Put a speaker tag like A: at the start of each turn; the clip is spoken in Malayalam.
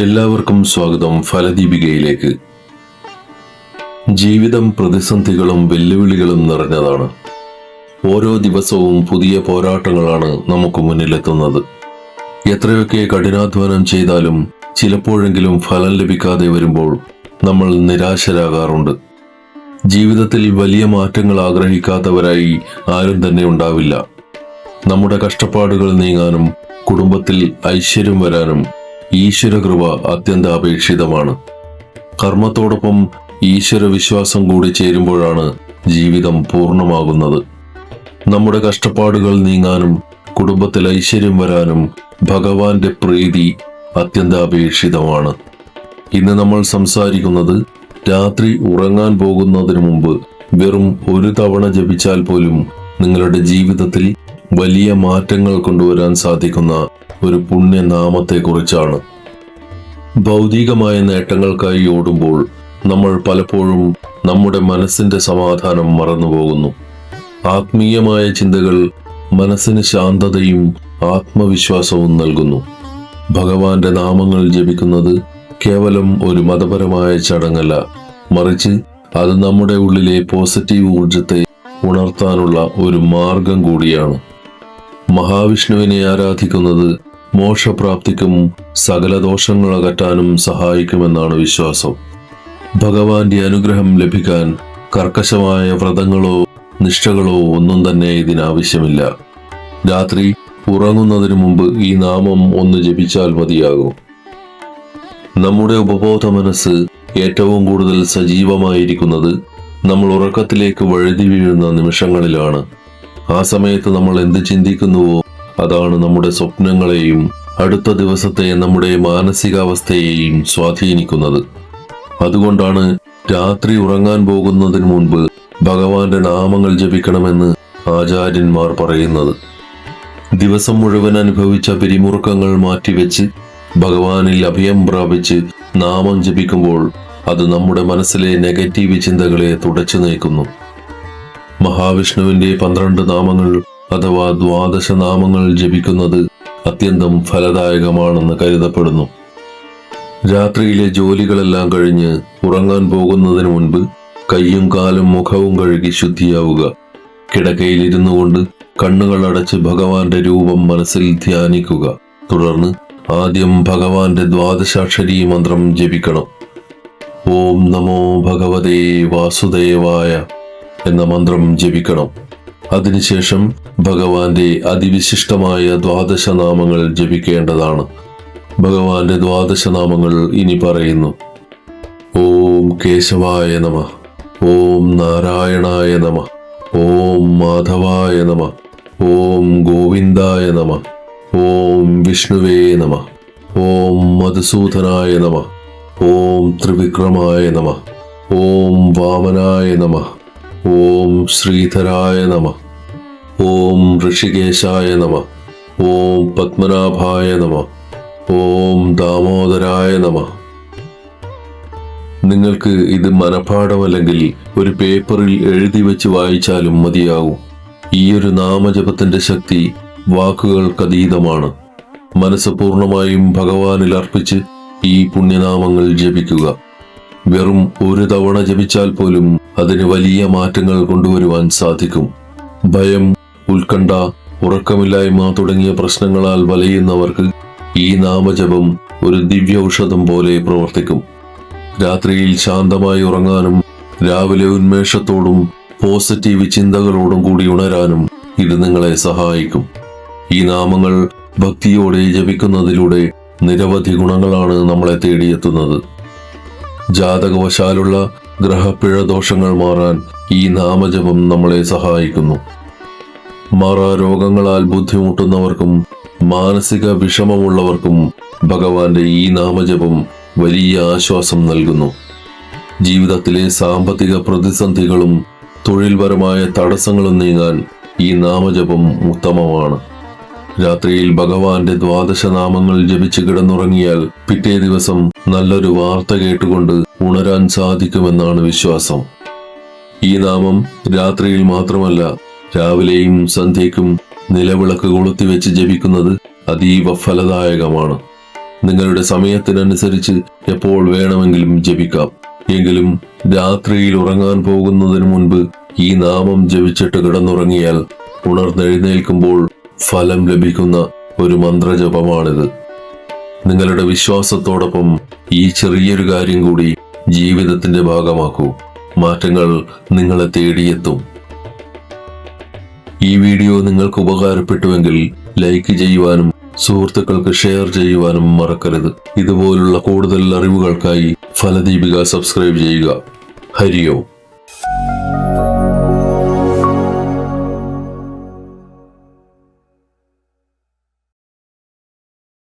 A: എല്ലാവർക്കും സ്വാഗതം ഫലദീപികയിലേക്ക്. ജീവിതം പ്രതിസന്ധികളും വെല്ലുവിളികളും നിറഞ്ഞതാണ്. ഓരോ ദിവസവും പുതിയ പോരാട്ടങ്ങളാണ് നമുക്ക് മുന്നിലെത്തുന്നത്. എത്രയൊക്കെ കഠിനാധ്വാനം ചെയ്താലും ചിലപ്പോഴെങ്കിലും ഫലം ലഭിക്കാതെ വരുമ്പോൾ നമ്മൾ നിരാശരാകാറുണ്ട്. ജീവിതത്തിൽ വലിയ മാറ്റങ്ങൾ ആഗ്രഹിക്കാത്തവരായി ആരും തന്നെ ഉണ്ടാവില്ല. നമ്മുടെ കഷ്ടപ്പാടുകൾ നീങ്ങാനും കുടുംബത്തിൽ ഐശ്വര്യം വരാനും ഈശ്വരകൃപ അത്യന്താപേക്ഷിതമാണ്. കർമ്മത്തോടൊപ്പം ഈശ്വര വിശ്വാസം കൂടി ചേരുമ്പോഴാണ് ജീവിതം പൂർണമാകുന്നത്. നമ്മുടെ കഷ്ടപ്പാടുകൾ നീങ്ങാനും കുടുംബത്തിൽ ഐശ്വര്യം വരാനും ഭഗവാന്റെ പ്രീതി അത്യന്താപേക്ഷിതമാണ്. ഇന്ന് നമ്മൾ സംസാരിക്കുന്നത് രാത്രി ഉറങ്ങാൻ പോകുന്നതിന് മുമ്പ് വെറും ഒരു തവണ ജപിച്ചാൽ പോലും നിങ്ങളുടെ ജീവിതത്തിൽ വലിയ മാറ്റങ്ങൾ കൊണ്ടുവരാൻ സാധിക്കുന്ന ഒരു പുണ്യനാമത്തെക്കുറിച്ചാണ്. ഭൗതികമായ നേട്ടങ്ങൾക്കായി ഓടുമ്പോൾ നമ്മൾ പലപ്പോഴും നമ്മുടെ മനസ്സിന്റെ സമാധാനം മറന്നുപോകുന്നു. ആത്മീയമായ ചിന്തകൾ മനസ്സിന് ശാന്തതയും ആത്മവിശ്വാസവും നൽകുന്നു. ഭഗവാന്റെ നാമങ്ങൾ ജപിക്കുന്നത് കേവലം ഒരു മതപരമായ ചടങ്ങല്ല. മറിച്ച് അത് നമ്മുടെ ഉള്ളിലെ പോസിറ്റീവ് ഊർജത്തെ ഉണർത്താനുള്ള ഒരു മാർഗം കൂടിയാണ്. മഹാവിഷ്ണുവിനെ ആരാധിക്കുന്നത് മോക്ഷപ്രാപ്തിക്കും സകല ദോഷങ്ങൾ അകറ്റാനും സഹായിക്കുമെന്നാണ് വിശ്വാസം. ഭഗവാന്റെ അനുഗ്രഹം ലഭിക്കാൻ കർക്കശമായ വ്രതങ്ങളോ നിഷ്ഠകളോ ഒന്നും തന്നെ ഇതിനാവശ്യമില്ല രാത്രി ഉറങ്ങുന്നതിനു മുമ്പ് ഈ നാമം ഒന്ന് ജപിച്ചാൽ മതിയാകും. നമ്മുടെ ഉപബോധ മനസ്സ് ഏറ്റവും കൂടുതൽ സജീവമായിരിക്കുന്നത് നമ്മൾ ഉറക്കത്തിലേക്ക് വഴുതി വീഴുന്ന നിമിഷങ്ങളിലാണ്. ആ സമയത്ത് നമ്മൾ എന്ത് ചിന്തിക്കുന്നുവോ അതാണ് നമ്മുടെ സ്വപ്നങ്ങളെയും അടുത്ത ദിവസത്തെ നമ്മുടെ മാനസികാവസ്ഥയെയും സ്വാധീനിക്കുന്നത്. അതുകൊണ്ടാണ് രാത്രി ഉറങ്ങാൻ പോകുന്നതിന് മുൻപ് ഭഗവാന്റെ നാമങ്ങൾ ജപിക്കണമെന്ന് ആചാര്യന്മാർ പറയുന്നത്. ദിവസം മുഴുവൻ അനുഭവിച്ച പിരിമുറുക്കങ്ങൾ മാറ്റിവെച്ച് ഭഗവാനിൽ അഭയം പ്രാപിച്ച് നാമം ജപിക്കുമ്പോൾ അത് നമ്മുടെ മനസ്സിലെ നെഗറ്റീവ് ചിന്തകളെ തുടച്ചു നീക്കുന്നു മഹാവിഷ്ണുവിന്റെ പന്ത്രണ്ട് നാമങ്ങൾ അഥവാ ദ്വാദശ നാമങ്ങൾ ജപിക്കുന്നത് അത്യന്തം ഫലദായകമാണെന്ന് കരുതപ്പെടുന്നു. രാത്രിയിലെ ജോലികളെല്ലാം കഴിഞ്ഞ് ഉറങ്ങാൻ പോകുന്നതിന് മുൻപ് കയ്യും കാലും മുഖവും കഴുകി ശുദ്ധിയാവുക. കിടക്കയിലിരുന്നു കൊണ്ട് കണ്ണുകൾ അടച്ച് ഭഗവാന്റെ രൂപം മനസ്സിൽ ധ്യാനിക്കുക. തുടർന്ന് ആദ്യം ഭഗവാന്റെ ദ്വാദശാക്ഷരി മന്ത്രം ജപിക്കണം. ഓം നമോ ഭഗവതേ വാസുദേവായ എന്ന മന്ത്രം ജപിക്കണം. അതിനുശേഷം ഭഗവാന്റെ അതിവിശിഷ്ടമായ ദ്വാദശനാമങ്ങൾ ജപിക്കേണ്ടതാണ്. ഭഗവാന്റെ ദ്വാദശനാമങ്ങൾ ഇനി പറയുന്നു. ഓം കേശവായ നമ ഓം നാരായണായ നമ ഓം മാധവായ നമ ഓം ഗോവിന്ദായ നമ ഓം വിഷ്ണുവേ നമ ഓം മധുസൂദനായ നമ ഓം ത്രിവിക്രമായ നമ ഓം വാമനായ നമ ഓം ശ്രീധരായ നമ. ഓം ഋഷികേശായ നമ. ഓം പത്മനാഭായ നമ. ഓം ദാമോദരായ നമ. നിങ്ങൾക്ക് ഇത് മനഃപാഠമല്ലെങ്കിൽ ഒരു പേപ്പറിൽ എഴുതി വെച്ച് വായിച്ചാലും മതിയാകും. ഈയൊരു നാമജപത്തിന്റെ ശക്തി വാക്കുകൾക്കതീതമാണ് മനസ്സ് പൂർണമായും ഭഗവാനിൽ അർപ്പിച്ച് ഈ പുണ്യനാമങ്ങൾ ജപിക്കുക. വെറും ഒരു തവണ ജപിച്ചാൽ പോലും അതിന് വലിയ മാറ്റങ്ങൾ കൊണ്ടുവരുവാൻ സാധിക്കും. ഭയം ഉത്കണ്ഠ ഉറക്കമില്ലായ്മ തുടങ്ങിയ പ്രശ്നങ്ങളാൽ വലയുന്നവർക്ക് ഈ നാമജപം ഒരു ദിവ്യ ഔഷധം പോലെ പ്രവർത്തിക്കും. രാത്രിയിൽ ശാന്തമായി ഉറങ്ങാനും രാവിലെ ഉന്മേഷത്തോടും പോസിറ്റീവ് ചിന്തകളോടും കൂടി ഉണരാനും ഇത് നിങ്ങളെ സഹായിക്കും. ഈ നാമങ്ങൾ ഭക്തിയോടെ ജപിക്കുന്നതിലൂടെ നിരവധി ഗുണങ്ങളാണ് നമ്മളെ തേടിയെത്തുന്നത്. ജാതകവശാലുള്ള ഗ്രഹപ്പിഴ ദോഷങ്ങൾ മാറാൻ ഈ നാമജപം നമ്മളെ സഹായിക്കുന്നു. മാറാ രോഗങ്ങളാൽ ബുദ്ധിമുട്ടുന്നവർക്കും മാനസിക വിഷമമുള്ളവർക്കും ഭഗവാന്റെ ഈ നാമജപം വലിയ ആശ്വാസം നൽകുന്നു. ജീവിതത്തിലെ സാമ്പത്തിക പ്രതിസന്ധികളും തൊഴിൽപരമായ തടസ്സങ്ങളും നീങ്ങാൻ ഈ നാമജപം ഉത്തമമാണ്. രാത്രിയിൽ ഭഗവാന്റെ ദ്വാദശ നാമങ്ങൾ ജപിച്ച് കിടന്നുറങ്ങിയാൽ പിറ്റേ ദിവസം നല്ലൊരു വാർത്ത കേട്ടുകൊണ്ട് ഉണരാൻ സാധിക്കുമെന്നാണ് വിശ്വാസം. ഈ നാമം രാത്രിയിൽ മാത്രമല്ല രാവിലെയും സന്ധ്യയ്ക്കും നിലവിളക്ക് കൊളുത്തിവെച്ച് ജപിക്കുന്നത് അതീവ ഫലദായകമാണ്. നിങ്ങളുടെ സമയത്തിനനുസരിച്ച് എപ്പോൾ വേണമെങ്കിലും ജപിക്കാം. എങ്കിലും രാത്രിയിൽ ഉറങ്ങാൻ പോകുന്നതിന് മുൻപ് ഈ നാമം ജപിച്ചിട്ട് കിടന്നുറങ്ങിയാൽ ഉണർന്നെഴുന്നേൽക്കുമ്പോൾ ഫലം ലഭിക്കുന്ന ഒരു മന്ത്രജപമാണിത്. നിങ്ങളുടെ വിശ്വാസത്തോടൊപ്പം ഈ ചെറിയൊരു കാര്യം കൂടി ജീവിതത്തിന്റെ ഭാഗമാക്കൂ. മാറ്റങ്ങൾ നിങ്ങളെ തേടിയെത്തും. ഈ വീഡിയോ നിങ്ങൾക്ക് ഉപകാരപ്പെട്ടുവെങ്കിൽ ലൈക്ക് ചെയ്യുവാനും സുഹൃത്തുക്കൾക്ക് ഷെയർ ചെയ്യുവാനും മറക്കരുത്. ഇതുപോലുള്ള കൂടുതൽ അറിവുകൾക്കായി ഫലദീപിക സബ്സ്ക്രൈബ് ചെയ്യുക. ഹരിയോ.